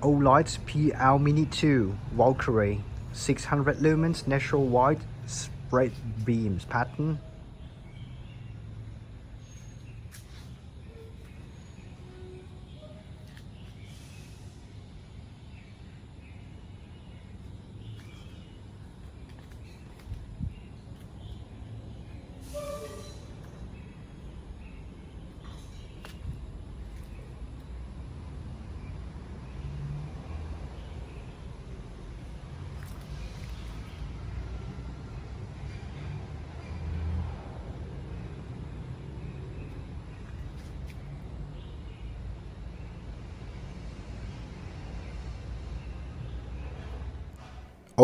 Olight PL Mini 2 Valkyrie. 600 lumens natural white spread beams pattern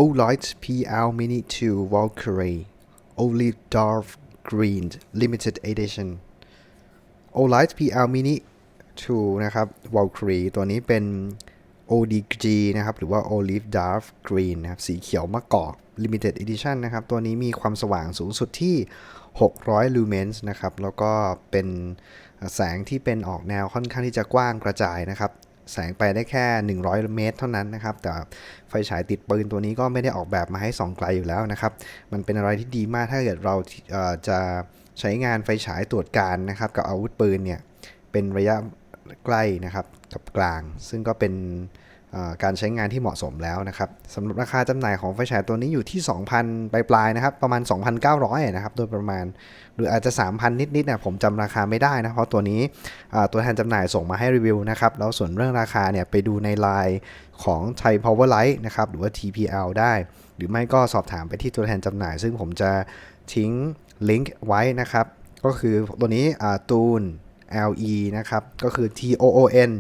Olight PL Mini 2 Valkyrie Olive Dark Green Limited Edition Olight PL Mini 2 นะครับ Valkyrie ตัวนี้เป็น ODG นะครับ หรือว่า Olive Dark Green นะครับ สีเขียวมะกอก Limited Edition นะครับ ตัวนี้มีความสว่างสูงสุดที่ 600 lumens นะครับ แล้วก็เป็นแสงที่เป็นออกแนวค่อนข้างที่จะกว้างกระจายนะครับ แสงไปได้แค่ 100 เมตร เท่านั้นนะครับ แต่ไฟฉายติดปืนตัวนี้ก็ไม่ได้ออกแบบมาให้ส่องไกลอยู่แล้วนะครับ มันเป็นอะไรที่ดีมากถ้าเกิดเราเจะใช้งานไฟฉายตรวจการนะครับ กับอาวุธปืนเนี่ยเป็นระยะใกล้นะครับกับกลาง ซึ่งก็เป็น การใช้งานที่เหมาะสมแล้วนะครับสำหรับราคาจำหน่ายของไฟฉายตัวนี้อยู่ที่ 2,000 ปลายๆนะครับ ประมาณ 2,900 นะครับ โดยประมาณ หรืออาจจะ 3,000 นิดๆนะผมจำราคาไม่ได้นะ เพราะตัวนี้ตัวแทนจำหน่ายส่งมาให้รีวิวนะครับ แล้วส่วนเรื่องราคาเนี่ยไปดูในไลน์ของ Thai Power Light นะครับ หรือว่า TPL ได้ หรือไม่ก็สอบถามไปที่ตัวแทนจำหน่าย ซึ่งผมจะทิ้งลิงก์ไว้นะครับ ก็คือตัวนี้ตูน LE นะครับ ก็คือ T O O N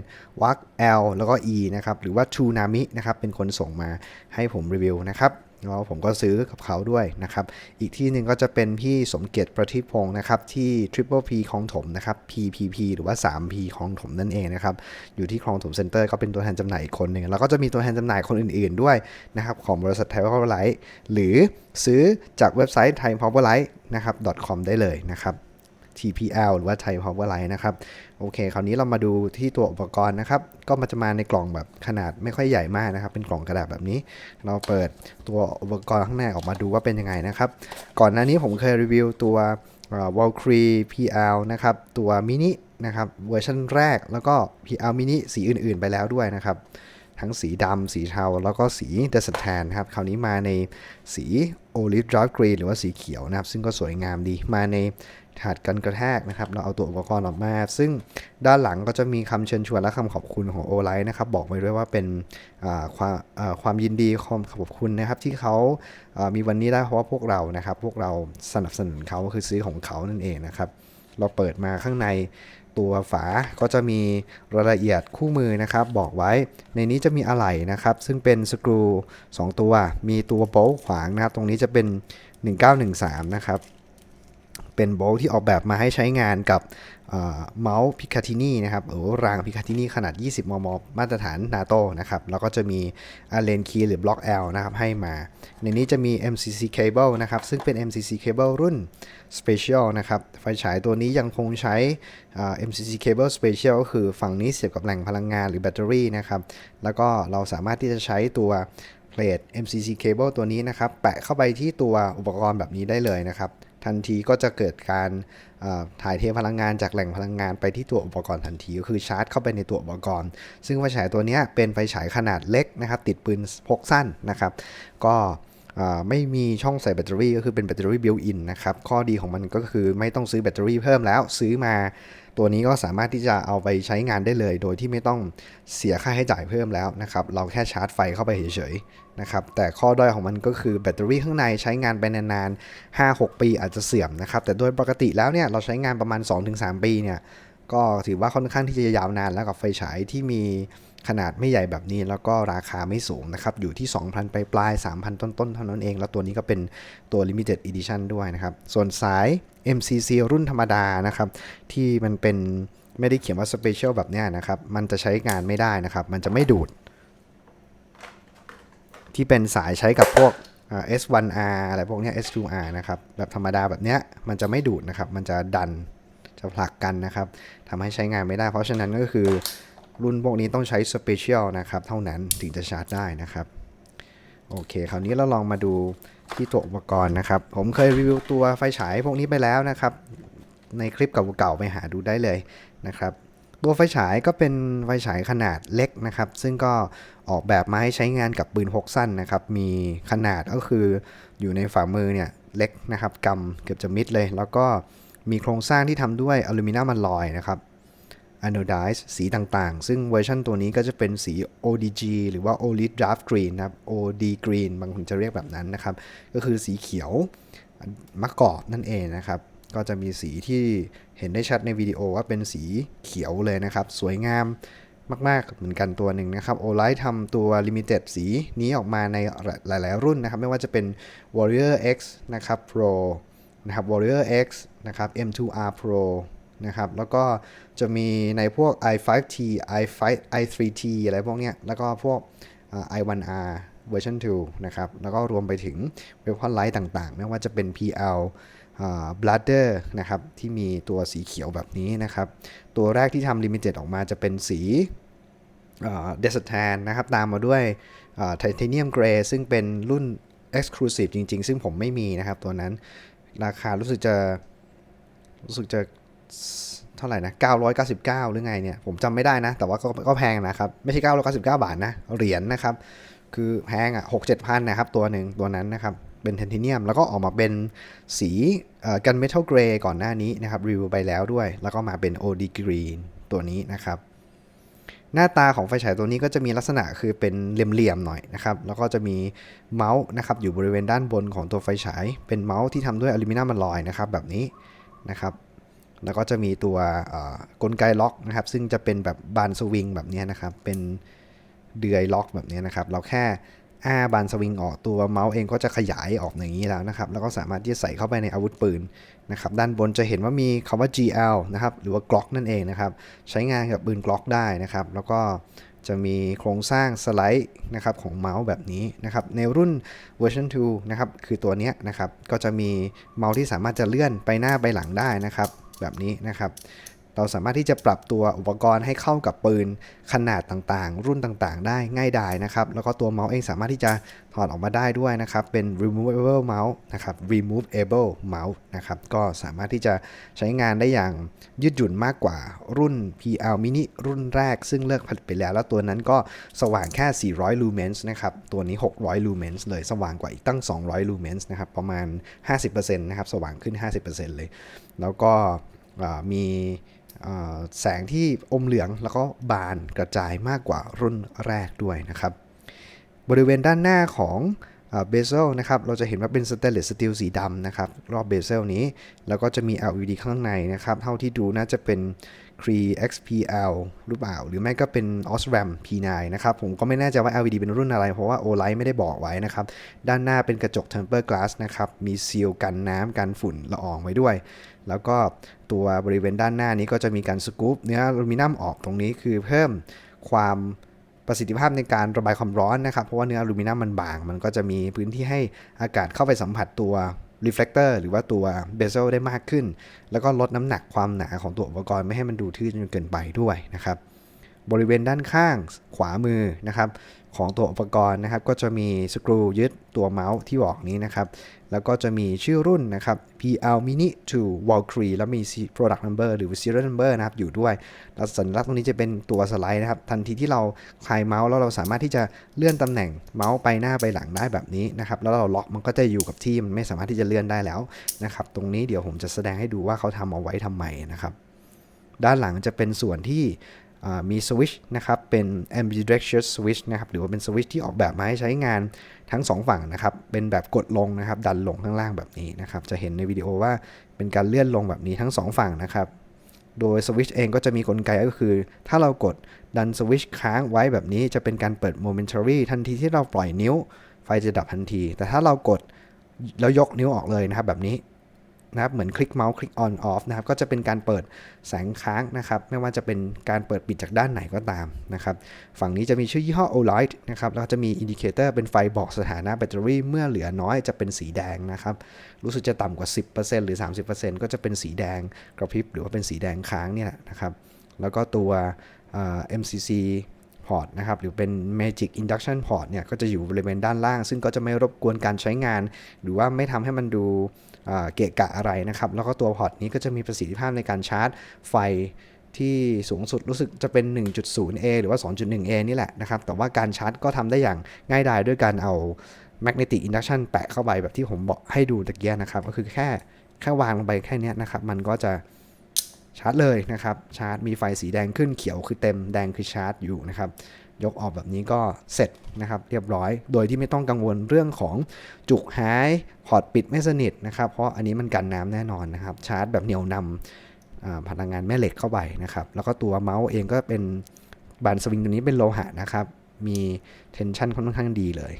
วัก L แล้วก็ E นะครับ หรือว่า t u n a m i นะครับ เป็นคนส่งมาให้ผมรีวิวนะครับแล้วผมก็ซื้อกับเขาด้วยนะครับ อีกที่หนึ่งก็จะเป็นพี่สมเกียรติประทีปพงศ์นะครับ ที่ Triple P คลองถมนะครับ PPP หรือว่า 3P คลองถมนั่นเองนะครับ อยู่ที่คลองถมเซ็นเตอร์ก็เป็นตัวแทนจำหน่ายอีกคนหนึ่ง แล้วก็จะมีตัวแทนจำหน่ายคนอื่นๆด้วยนะครับ ของบริษัทไทยพาวเวอร์ไลท์หรือซื้อจากเว็บไซต์ thaipowerlight นะครับ .com ได้เลยนะครับ TPL หรือว่า Thai Power Line นะครับโอเค คราวนี้เรามาดูที่ตัวอุปกรณ์นะครับ ก็มันจะมาในกล่องแบบขนาดไม่ค่อยใหญ่มากนะครับ เป็นกล่องกระดาษแบบนี้ เราเปิดตัวอุปกรณ์ข้างในออกมาดูว่าเป็นยังไงนะครับ ก่อนหน้านี้ผมเคยรีวิวตัวเอ่อ Valkyrie PL นะครับ ตัวมินินะครับเวอร์ชันแรกแล้วก็ PL มินิสีอื่นๆไปแล้วด้วยนะครับ ทั้งสีดำสีเทา แล้วก็สีเดสแทนครับ คราวนี้มาในสีโอลิฟดราวกรีนหรือว่าสีเขียวนะครับ ซึ่งก็สวยงามดีมาใน ถาดกันกระแทกนะครับ เราเอาตัวอุปกรณ์ออกมา ซึ่งด้านหลังก็จะมีคำเชิญชวนและคำขอบคุณของโอไลท์นะครับ บอกไว้ด้วยว่าเป็นความความยินดีความขอบคุณนะครับ ที่เขามีวันนี้ได้เพราะว่าพวกเรานะครับ พวกเราสนับสนุนเขาคือซื้อของเขานั่นเองนะครับ เราเปิดมาข้างในตัวฝาก็จะมีรายละเอียดคู่มือนะครับ บอกไว้ในนี้จะมีอะไหล่นะครับ ซึ่งเป็นสกรู 2 ตัว มีตัวโบ๊ขวางนะครับ ตรงนี้จะเป็น 1913 นะครับ เป็นโบลที่ออกแบบมาให้ใช้งานกับเมาส์พิคาทินีนะครับหรือรางพิคาทินีขนาด 20 มม มาตรฐานนาโตนะครับ แล้วก็จะมีเลนคีย์หรือบล็อก L นะครับให้มา ในนี้จะมี MCC cable นะครับ ซึ่งเป็น MCC cable รุ่น Special นะครับ ไฟฉายตัวนี้ยังคงใช้ MCC cable Special ก็คือฝั่งนี้เสียบกับแหล่งพลังงานหรือแบตเตอรี่นะครับ แล้วก็เราสามารถที่จะใช้ตัวเพลท MCC cable ตัวนี้นะครับ แปะเข้าไปที่ตัวอุปกรณ์แบบนี้ได้เลยนะครับ ทันทีก็จะเกิดการถ่ายเทพลังงานจากแหล่งพลังงานไปที่ตัวอุปกรณ์ทันทีก็คือชาร์จเข้าไปในตัวอุปกรณ์ ซึ่งไฟฉายตัวนี้เป็นไฟฉายขนาดเล็กนะครับ ติดปืนพกสั้นนะครับ ก็ไม่มีช่องใส่แบตเตอรี่ก็คือเป็นแบตเตอรี่บิลอินนะครับ ข้อดีของมันก็คือไม่ต้องซื้อแบตเตอรี่เพิ่มแล้วซื้อมา ตัวนี้ก็สามารถที่จะเอาไปใช้งานได้เลย โดยที่ไม่ต้องเสียค่าใช้จ่ายเพิ่มแล้วนะครับ เราแค่ชาร์จไฟเข้าไปเฉยๆนะครับ แต่ข้อด้อยของมันก็คือแบตเตอรี่ข้างในใช้งานไปนานๆ 5-6 ปีอาจจะเสื่อมนะครับ แต่โดยปกติแล้วเนี่ยเราใช้งานประมาณ 2-3 ปีเนี่ย ก็ถือว่าค่อนข้างที่จะยาวนานแล้วกับไฟฉายที่มี ขนาดไม่ใหญ่แบบนี้แล้วก็ราคาไม่สูงนะครับอยู่ที่ 2,000 ไปปลายๆ3,000 ต้นๆ เท่านั้นเอง แล้วตัวนี้ก็เป็นตัว Limited Edition ด้วยนะครับ ส่วนสาย MCC รุ่นธรรมดานะครับ ที่มันเป็นไม่ได้เขียนว่า Special แบบนี้นะครับ มันจะใช้งานไม่ได้นะครับ มันจะไม่ดูด ที่เป็นสายใช้กับพวก S1R อะไรพวกนี้ S2R นะครับ แบบธรรมดาแบบนี้มันจะไม่ดูดนะครับ มันจะดันจะผลักกันนะครับทำให้ใช้งานไม่ได้ เพราะฉะนั้นก็คือ รุ่นพวกนี้ต้องใช้สเปเชียลนะครับ เท่านั้นถึงจะชาร์จได้นะครับ โอเค คราวนี้เราลองมาดูที่ตัวอุปกรณ์นะครับ ผมเคยรีวิวตัวไฟฉายพวกนี้ไปแล้วนะครับ ในคลิปเก่าๆไปหาดูได้เลยนะครับ ตัวไฟฉายก็เป็นไฟฉายขนาดเล็กนะครับ ซึ่งก็ออกแบบมาให้ใช้งานกับปืนพกสั้นนะครับ มีขนาดก็คืออยู่ในฝ่ามือเนี่ยเล็กนะครับกำเกือบจะมิดเลย แล้วก็มีโครงสร้างที่ทำด้วยอลูมิเนียมอลลอยนะครับ anodize สีต่างๆ ซึ่งเวอร์ชันตัวนี้ก็จะเป็นสี ODG หรือว่า OLED Draft Green นะครับ OD Green บางคนจะเรียกแบบนั้นนะครับ ก็คือสีเขียวมะกอกนั่นเองนะครับ ก็จะมีสีที่เห็นได้ชัดในวิดีโอว่าเป็นสีเขียวเลยนะครับ สวยงามมาก ๆ เหมือนกันตัวหนึ่งนะครับ o l i g h t ทำตัว Limited สีนี้ออกมาในหลาย ๆ รุ่นนะครับ ไม่ว่าจะเป็น Warrior X นะครับ Pro นะครับ Warrior X นะครับ M2R Pro นะครับ แล้วก็จะมีในพวก i5T i5 i3T อะไรพวกเนี้ย แล้วก็พวก i1R เวอร์ชัน2นะครับ แล้วก็รวมไปถึง Weapon Light ต่างๆ ไม่ว่าจะเป็น PL Bladder นะครับ ที่มีตัวสีเขียวแบบนี้นะครับ ตัวแรกที่ทำ Limited ออกมาจะเป็นสีเดสแทนนะครับ ตามมาด้วยไทเทเนียมเกรย์ซึ่งเป็นรุ่น Exclusive จริง ๆ ซึ่งผมไม่มีนะครับตัวนั้น ราคารู้สึกจะรู้สึกจะ เท่าไหร่นะ 999 หรือไงเนี่ย ผมจำไม่ได้นะ แต่ว่าก็ก็แพงนะครับ ไม่ใช่ 999 บาทนะ เหรียญนะครับ คือแพงอะ6 7พันนะครับ ตัวหนึ่งตัวนั้นนะครับ เป็นไทเทเนียม แล้วก็ออกมาเป็นสีกันเมทัลเกรย์ก่อนหน้านี้นะครับ รีวิวไปแล้วด้วย แล้วก็มาเป็น OD Green ตัวนี้นะครับ หน้าตาของไฟฉายตัวนี้ก็จะมีลักษณะคือเป็นเหลี่ยมๆหน่อยนะครับ แล้วก็จะมีเมาส์นะครับอยู่บริเวณด้านบนของตัวไฟฉาย เป็นเมาส์ที่ทำด้วยอลูมิเนียมอลลอยนะครับแบบนี้นะครับ แล้วก็จะมีตัวกลไกล็อกนะครับ ซึ่งจะเป็นแบบบานสวิงแบบนี้นะครับ เป็นเดือยล็อกแบบนี้นะครับ เราแค่อ้าบานสวิงออกตัวเมาส์เองก็จะขยายออกอย่างนี้แล้วนะครับ แล้วก็สามารถที่จะใส่เข้าไปในอาวุธปืนนะครับ ด้านบนจะเห็นว่ามีคำว่า GL นะครับ หรือว่า Glock นั่นเองนะครับ ใช้งานกับปืน Glock ได้นะครับ แล้วก็จะมีโครงสร้างสไลด์นะครับของเมาส์แบบนี้นะครับ ในรุ่นเวอร์ชัน2นะครับ คือตัวนี้นะครับ ก็จะมีเมาส์ที่สามารถจะเลื่อนไปหน้าไปหลังได้นะครับ แบบนี้นะครับ เราสามารถที่จะปรับตัวอุปกรณ์ให้เข้ากับปืนขนาดต่างๆ รุ่นต่างๆ ได้ง่ายดายนะครับ แล้วก็ตัวเมาส์เองสามารถที่จะถอดออกมาได้ด้วยนะครับ เป็น removable mouse นะครับ removable mouse นะครับ ก็สามารถที่จะใช้งานได้อย่างยืดหยุ่นมากกว่ารุ่น PL mini รุ่นแรก ซึ่งเลิกผลิตไปแล้ว แล้วตัวนั้นก็สว่างแค่ 400 lumens นะครับ ตัวนี้ 600 lumens เลยสว่างกว่าอีกตั้ง 200 lumens นะครับ ประมาณ 50%นะครับ สว่างขึ้น 50%เลย แล้วก็มี แสงที่อมเหลืองแล้วก็บานกระจายมากกว่ารุ่นแรกด้วยนะครับ บริเวณด้านหน้าของ เบเซลนะครับเราจะเห็นว่าเป็นสเตนเลสสตีลสีดำนะครับรอบเบเซลนี้ แล้วก็จะมี LED ข้างในนะครับเท่าที่ดูน่าจะเป็น Cree XPL หรือเปล่า หรือไม่ก็เป็น Osram P9 นะครับผมก็ไม่แน่ใจว่า LED เป็นรุ่นอะไร เพราะว่า O-Light ไม่ได้บอกไว้นะครับด้านหน้าเป็นกระจก temper Glass นะครับมีซีลกันน้ำกันฝุ่นละอองไว้ด้วย แล้วก็ตัวบริเวณด้านหน้านี้ก็จะมีการสกู๊ปเนื้ออลูมิเนียมออกตรงนี้คือเพิ่มความ ประสิทธิภาพในการระบายความร้อนนะครับ เพราะว่าเนื้ออลูมิเนียมมันบาง มันก็จะมีพื้นที่ให้อากาศเข้าไปสัมผัสตัว reflector หรือว่าตัว bezel ได้มากขึ้น แล้วก็ลดน้ำหนักความหนาของตัวอุปกรณ์ไม่ให้มันดูทื่อจนเกินไปด้วยนะครับ บริเวณด้านข้างขวามือนะครับ ของตัวอุปกรณ์นะครับ ก็จะมีสกรูยึดตัวเมาส์ที่บอกนี้นะครับ แล้วก็จะมีชื่อรุ่นนะครับ PL Mini 2 Valkyrie แล้วมี product number หรือ serial number นะครับอยู่ด้วยแล้วสัญลักษณ์ตรงนี้จะเป็นตัวสไลด์นะครับ ทันทีที่เราคลายเมาส์แล้วเราสามารถที่จะเลื่อนตำแหน่งเมาส์ไปหน้าไปหลังได้แบบนี้นะครับ แล้วเราล็อกมันก็จะอยู่กับที่มันไม่สามารถที่จะเลื่อนได้แล้วนะครับ ตรงนี้เดี๋ยวผมจะแสดงให้ดูว่าเขาทำเอาไว้ทำไมนะครับด้านหลังจะเป็นส่วนที่ มีสวิตช์นะครับเป็น ambidextrous switch นะครับหรือว่าเป็นสวิตช์ที่ออกแบบมาให้ใช้งานทั้ง 2 ฝั่งนะครับเป็นแบบกดลงนะครับดันลงข้างล่างแบบนี้นะครับจะเห็นในวิดีโอว่าเป็นการเลื่อนลงแบบนี้ทั้ง 2 ฝั่งนะครับโดยสวิตช์เองก็จะมีกลไกก็คือ ถ้าเรากดดันสวิตช์ค้างไว้แบบนี้จะเป็นการเปิด momentary ทันทีที่เราปล่อยนิ้ว ไฟจะดับทันที แต่ถ้าเรากดแล้วยกนิ้วออกเลยนะครับแบบนี้ นะครับเหมือนคลิกเมาส์คลิก on off นะครับก็จะเป็นการเปิดแสงค้างนะครับไม่ว่าจะเป็นการเปิดปิดจากด้านไหนก็ตามนะครับฝั่งนี้จะมีชื่อยี่ห้อ Olight นะครับแล้วก็จะมีอินดิเคเตอร์เป็นไฟบอกสถานะแบตเตอรี่เมื่อเหลือน้อยจะเป็นสีแดงนะครับรู้สึกจะต่ำกว่า 10%หรือ 30%ก็จะเป็นสีแดงกระพริบหรือว่าเป็นสีแดงค้างเนี่ยนะครับแล้วก็ตัว MCC port นะครับหรือเป็น Magic Induction port เนี่ยก็จะอยู่บริเวณด้านล่าง ซึ่งก็จะไม่รบกวนการใช้งาน หรือว่าไม่ทำให้มันดู เกะกะอะไรนะครับ แล้วก็ตัวพอร์ตนี้ก็จะมีประสิทธิภาพในการชาร์จไฟที่สูงสุดรู้สึกจะเป็น 1.0A หรือว่า 2.1A นี่แหละนะครับ แต่ว่าการชาร์จก็ทำได้อย่างง่ายดายด้วยการเอา magnetic induction แปะเข้าไปแบบที่ผมบอกให้ดูตะเกียนะครับ ก็คือแค่แค่วางลงไปแค่นี้นะครับ มันก็จะชาร์จเลยนะครับ ชาร์จมีไฟสีแดงขึ้นเขียวคือเต็มแดงคือชาร์จอยู่นะครับ ยกออกแบบนี้ก็เสร็จนะครับเรียบร้อย โดยที่ไม่ต้องกังวลเรื่องของจุกหายพอร์ตปิดไม่สนิทนะครับ เพราะอันนี้มันกันน้ำแน่นอนนะครับ ชาร์จแบบเหนียวนำอ่าพลังงานแม่เหล็กเข้าไปนะครับ แล้วก็ตัวเมาส์เองก็เป็นบานสวิงตัวนี้เป็นโลหะนะครับมีเทนชันค่อนข้างดีเลย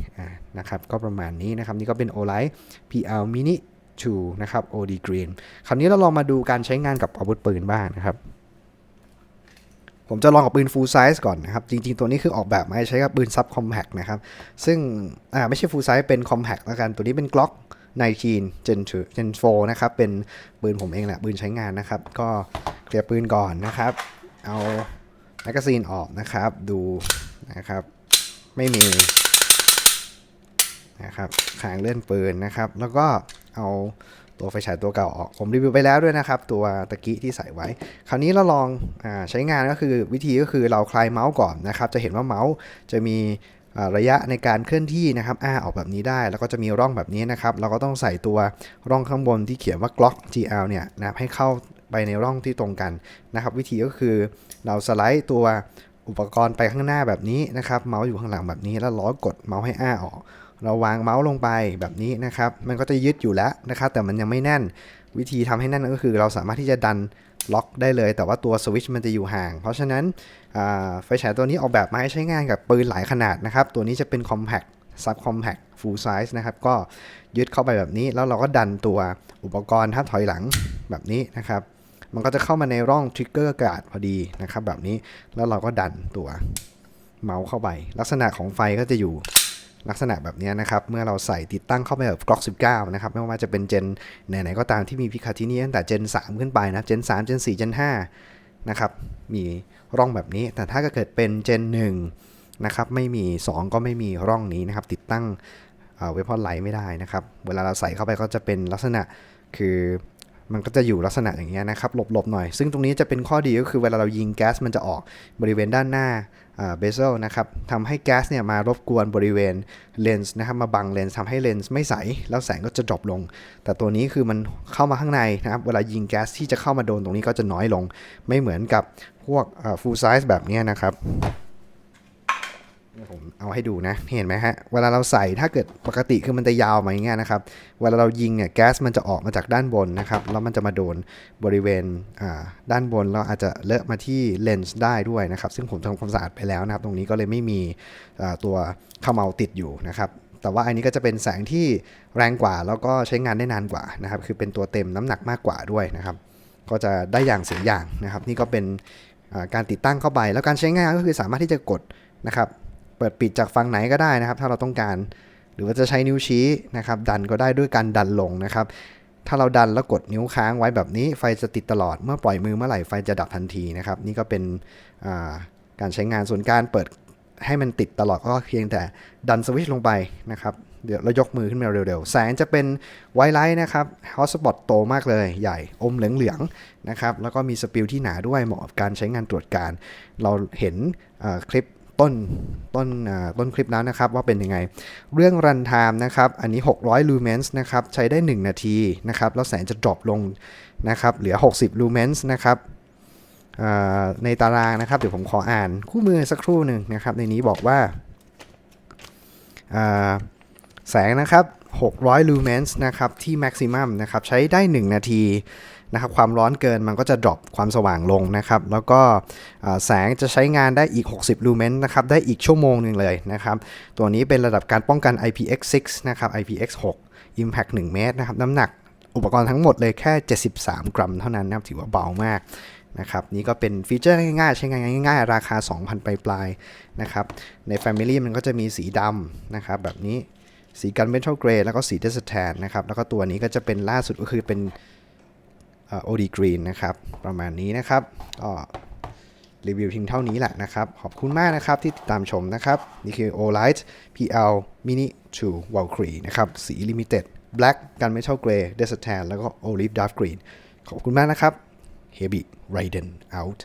นะครับก็ประมาณนี้นะครับ นี่ก็เป็น Olight PL Mini 2นะครับ OD Green คราวนี้เราลองมาดูการใช้งานกับอาวุธปืนบ้างนะครับ ผมจะลองกับปืน full size ก่อนนะครับ จริง ๆ ตัวนี้คือออกแบบมาให้ใช้กับปืน sub compact นะครับ ซึ่งอ่าไม่ใช่ full size เป็น compact แล้วกัน ตัวนี้เป็น Glock 19 Gen 2 Gen 4นะครับ เป็นปืนผมเองแหละ ปืนใช้งานนะครับ ก็เคลียร์ปืนก่อนนะครับ เอาแมกกาซีนออกนะครับ ดูนะครับ ไม่มีนะครับขางเลื่อนปืนนะครับ แล้วก็เอา ตัวไฟฉายตัวเก่าออก ผมรีวิวไปแล้วด้วยนะครับ ตัวตะกี้ที่ใส่ไว้ คราวนี้เราลองอใช้งานก็คือวิธีก็คือเราคลายเมาส์ก่อนนะครับ จะเห็นว่าเมาส์จะมีระยะในการเคลื่อนที่นะครับอ้าออกแบบนี้ได้ แล้วก็จะมีร่องแบบนี้นะครับ เราก็ต้องใส่ตัวร่องข้างบนที่เขียนว่า Glock GL เนี่ยนะให้เข้าไปในร่องที่ตรงกันนะครับ วิธีก็คือเราสไลด์ตัวอุปกรณ์ไปข้างหน้าแบบนี้นะครับ เมาส์อยู่ข้างหลังแบบนี้แล้วล้อกดเมาส์ให้อ้าออก เราวางเมาส์ลงไปแบบนี้นะครับ มันก็จะยึดอยู่แล้วนะครับ แต่มันยังไม่แน่น วิธีทำให้แน่นก็คือเราสามารถที่จะดันล็อกได้เลย แต่ว่าตัวสวิตช์มันจะอยู่ห่าง เพราะฉะนั้นไฟฉายตัวนี้ออกแบบมาให้ใช้งานกับปืนหลายขนาดนะครับ ตัวนี้จะเป็น compact sub compact full size นะครับ ก็ยึดเข้าไปแบบนี้ แล้วเราก็ดันตัวอุปกรณ์ถ้าถอยหลังแบบนี้นะครับ มันก็จะเข้ามาในร่อง trigger guard พอดีนะครับ แบบนี้ แล้วเราก็ดันตัวเมาส์เข้าไป ลักษณะของไฟก็จะอยู่ ลักษณะแบบนี้นะครับ เมื่อเราใส่ติดตั้งเข้าไปแบบ Glock 19 นะครับ ไม่ว่าจะเป็นเจนไหนๆก็ตามที่มีพิคาที่นี่ตั้งแต่เจน 3 ขึ้นไปนะเจน 3 เจน 4 เจน 5 นะครับ มีร่องแบบนี้ แต่ถ้าเกิดเป็นเจน 1 นะครับ ไม่มี 2 ก็ไม่มีร่องนี้นะครับ ติดตั้งเวพอนไลท์ไม่ได้นะครับ เวลาเราใส่เข้าไปก็จะเป็นลักษณะคือมันก็จะอยู่ลักษณะอย่างเงี้ยนะครับหลบๆหน่อย ซึ่งตรงนี้จะเป็นข้อดีก็คือเวลาเรายิงแก๊สมันจะออกบริเวณด้านหน้า เบเซลนะครับทำให้แก๊สเนี่ยมารบกวนบริเวณเลนส์นะครับมาบังเลนส์ทำให้เลนส์ไม่ใส แล้วแสงก็จะดรอปลง แต่ตัวนี้คือมันเข้ามาข้างในนะครับเวลายิงแก๊สที่จะเข้ามาโดนตรงนี้ก็จะน้อยลง ไม่เหมือนกับพวก full size แบบนี้นะครับ ผมเอาให้ดูนะเห็นไหมฮะเวลาเราใส่ถ้าเกิดปกติคือมันจะยาวมาอย่างเงี้ยนะครับเวลาเรายิงเนี่ยแก๊สมันจะออกมาจากด้านบนนะครับแล้วมันจะมาโดนบริเวณด้านบนแล้วอาจจะเลอะมาที่เลนส์ได้ด้วยนะครับซึ่งผมทำความสะอาดไปแล้วนะครับตรงนี้ก็เลยไม่มีตัวขมเมาติดอยู่นะครับแต่ว่าอันนี้ก็จะเป็นแสงที่แรงกว่าแล้วก็ใช้งานได้นานกว่านะครับคือเป็นตัวเต็มน้ำหนักมากกว่าด้วยนะครับก็จะได้อย่างเสียอย่างนะครับนี่ก็เป็นการติดตั้งเข้าไป แล้วการใช้งานก็คือสามารถที่จะกดนะครับ เปิดปิดจากฝั่งไหนก็ได้นะครับ ถ้าเราต้องการ หรือว่าจะใช้นิ้วชี้นะครับ ดันก็ได้ด้วยการดันลงนะครับ ถ้าเราดันแล้วกดนิ้วค้างไว้แบบนี้ ไฟจะติดตลอด เมื่อปล่อยมือเมื่อไหร่ไฟจะดับทันทีนะครับ นี่ก็เป็นการใช้งานส่วนการเปิดให้มันติดตลอดก็เพียงแต่ดันสวิตช์ลงไปนะครับเดี๋ยวเรายกมือขึ้นมาเร็วๆ แสงจะเป็นไวไลท์นะครับฮอตสปอตโตมากเลยใหญ่อมเหลืองๆนะครับ แล้วก็มีสปิลที่หนาด้วยเหมาะกับการใช้งานตรวจการ เราเห็นคลิป ต้นต้นต้นคลิปแล้วนะครับว่าเป็นยังไง เรื่องรันไทม์นะครับ อันนี้ 600 lumens นะครับ ใช้ได้ 1 นาทีนะครับ แล้วแสงจะดรอปลงนะครับ เหลือ 60 lumens นะครับในตารางนะครับ เดี๋ยวผมขออ่านคู่มือสักครู่หนึ่งนะครับ ในนี้บอกว่าแสงนะครับ 600 lumens นะครับ ที่ maximum นะครับ ใช้ได้ 1 นาที นะครับความร้อนเกินมันก็จะดรอปความสว่างลงนะครับ แล้วก็แสงจะใช้งานได้อีก 60 ลูเมนนะครับ ได้อีกชั่วโมงหนึ่งเลยนะครับ ตัวนี้เป็นระดับการป้องกัน IPX6 นะครับ IPX6 Impact 1 เมตรนะครับ น้ำหนักอุปกรณ์ทั้งหมดเลยแค่ 73 กรัมเท่านั้นนะครับถือว่าเบามากนะครับนี่ก็เป็นฟีเจอร์ง่ายๆ ใช้งานง่ายๆ ราคา 2,000 ปลายๆนะครับใน Family มันก็จะมีสีดำนะครับแบบนี้สีกันเมทัลเกรย์แล้วก็สีเดสแทนนะครับ แล้วก็ตัวนี้ก็จะเป็นล่าสุดก็คือเป็น โอดีกรีนนะครับ ประมาณนี้นะครับ ก็รีวิวเพียงเท่านี้แหละนะครับ ขอบคุณมากนะครับที่ติดตามชมนะครับ นี่คือ Olight PL Mini 2 Valkyrie นะครับ สี Limited Black Gunmetal Grey Desert Tan แล้วก็ Olive Dark Green ขอบคุณมากนะครับ Heavy Raiden out